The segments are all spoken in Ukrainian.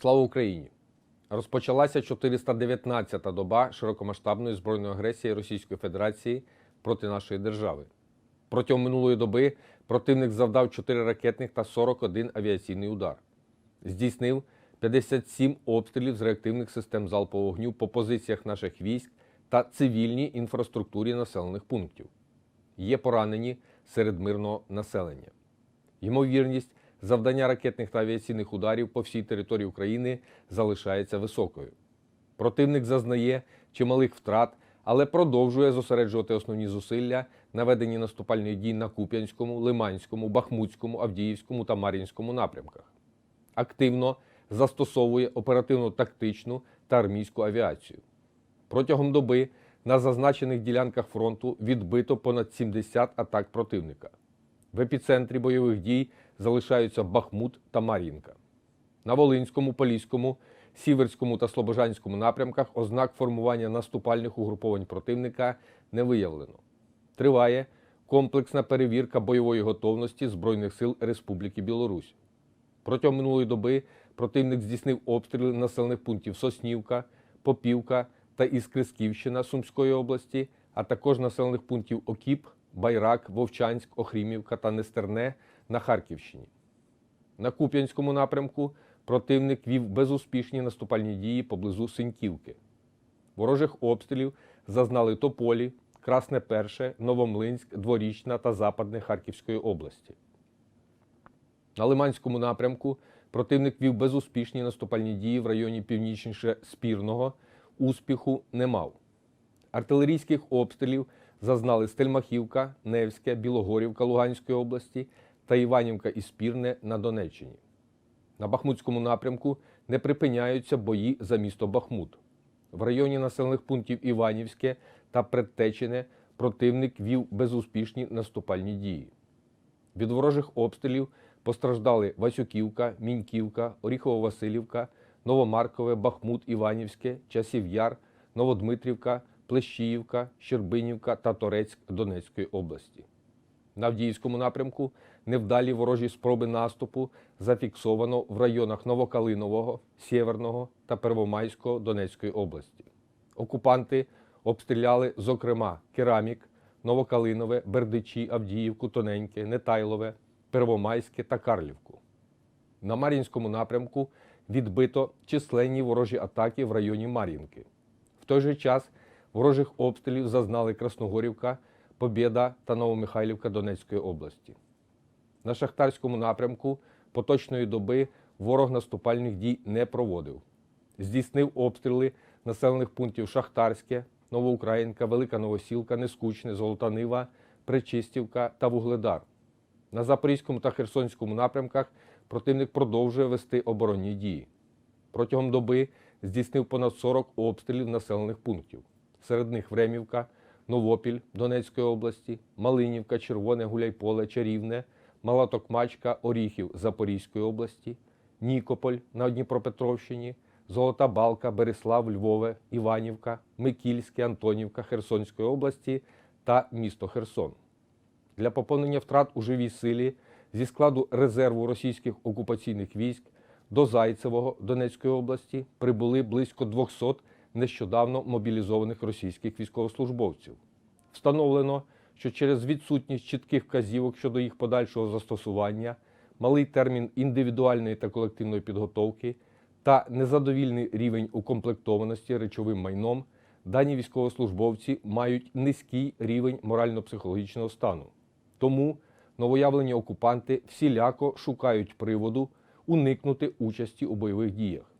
Слава Україні! Розпочалася 419-та доба широкомасштабної збройної агресії Російської Федерації проти нашої держави. Протягом минулої доби противник завдав 4 ракетних та 41 авіаційний удар. Здійснив 57 обстрілів з реактивних систем залпового вогню по позиціях наших військ та цивільній інфраструктурі населених пунктів. Є поранені серед мирного населення. Ймовірність завдання ракетних та авіаційних ударів по всій території України залишається високою. Противник зазнає чималих втрат, але продовжує зосереджувати основні зусилля на веденні наступальних дій на Куп'янському, Лиманському, Бахмутському, Авдіївському та Мар'їнському напрямках. Активно застосовує оперативно-тактичну та армійську авіацію. Протягом доби на зазначених ділянках фронту відбито понад 70 атак противника. В епіцентрі бойових дій залишаються Бахмут та Мар'їнка. На Волинському, Поліському, Сіверському та Слобожанському напрямках ознак формування наступальних угруповань противника не виявлено. Триває комплексна перевірка бойової готовності Збройних сил Республіки Білорусь. Протягом минулої доби противник здійснив обстріли населених пунктів Соснівка, Попівка та Іскрисківщина Сумської області, а також населених пунктів Окіп, Байрак, Вовчанськ, Охрімівка та Нестерне на Харківщині. На Куп'янському напрямку противник вів безуспішні наступальні дії поблизу Синьківки. Ворожих обстрілів зазнали Тополі, Красне Перше, Новомлинськ, Дворічна та Западне Харківської області. На Лиманському напрямку противник вів безуспішні наступальні дії в районі північніше Спірного. Успіху не мав. Артилерійських обстрілів зазнали Стельмахівка, Невське, Білогорівка Луганської області та Іванівка і Спірне на Донеччині. На Бахмутському напрямку не припиняються бої за місто Бахмут. В районі населених пунктів Іванівське та Предтечене противник вів безуспішні наступальні дії. Від ворожих обстрілів постраждали Васюківка, Міньківка, Оріхово-Василівка, Новомаркове, Бахмут, Іванівське, Часів Яр, Новодмитрівка, Плещіївка, Щербинівка та Торецьк Донецької області. На Авдіївському напрямку невдалі ворожі спроби наступу зафіксовано в районах Новокалинового, Сєверного та Первомайського Донецької області. Окупанти обстріляли, зокрема, Керамік, Новокалинове, Бердичі, Авдіївку, Тоненьке, Нетайлове, Первомайське та Карлівку. На Мар'їнському напрямку відбито численні ворожі атаки в районі Мар'їнки. В той же час ворожих обстрілів зазнали Красногорівка, Побєда та Новомихайлівка Донецької області. На Шахтарському напрямку поточної доби ворог наступальних дій не проводив. Здійснив обстріли населених пунктів Шахтарське, Новоукраїнка, Велика Новосілка, Нескучне, Золота Нива, Пречистівка та Вугледар. На Запорізькому та Херсонському напрямках противник продовжує вести оборонні дії. Протягом доби здійснив понад 40 обстрілів населених пунктів. Серед них Времівка, Новопіль Донецької області, Малинівка, Червоне, Гуляйполе, Чарівне, Мала Токмачка, Оріхів Запорізької області, Нікополь на Дніпропетровщині, Золота Балка, Береслав, Львове, Іванівка, Микільське, Антонівка Херсонської області та місто Херсон. Для поповнення втрат у живій силі зі складу резерву російських окупаційних військ до Зайцевого Донецької області прибули близько 200 нещодавно мобілізованих російських військовослужбовців. Встановлено, що через відсутність чітких вказівок щодо їх подальшого застосування, малий термін індивідуальної та колективної підготовки та незадовільний рівень укомплектованості речовим майном, дані військовослужбовці мають низький рівень морально-психологічного стану. Тому новоявлені окупанти всіляко шукають приводу уникнути участі у бойових діях.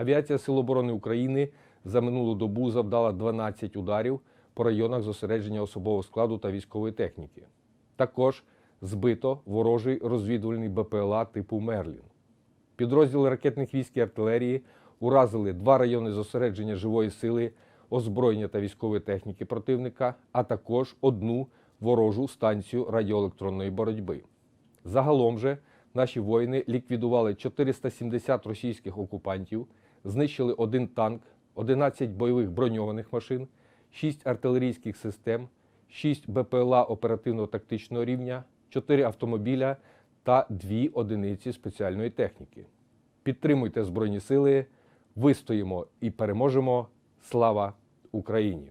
Авіація Сил оборони України за минулу добу завдала 12 ударів по районах зосередження особового складу та військової техніки. Також збито ворожий розвідувальний БПЛА типу Мерлін. Підрозділи ракетних військ і артилерії уразили два райони зосередження живої сили, озброєння та військової техніки противника, а також одну ворожу станцію радіоелектронної боротьби. Загалом же наші воїни ліквідували 470 російських окупантів, знищили один танк, 11 бойових броньованих машин, 6 артилерійських систем, 6 БПЛА оперативно-тактичного рівня, 4 автомобіля та 2 одиниці спеціальної техніки. Підтримуйте Збройні Сили, вистоїмо і переможемо. Слава Україні!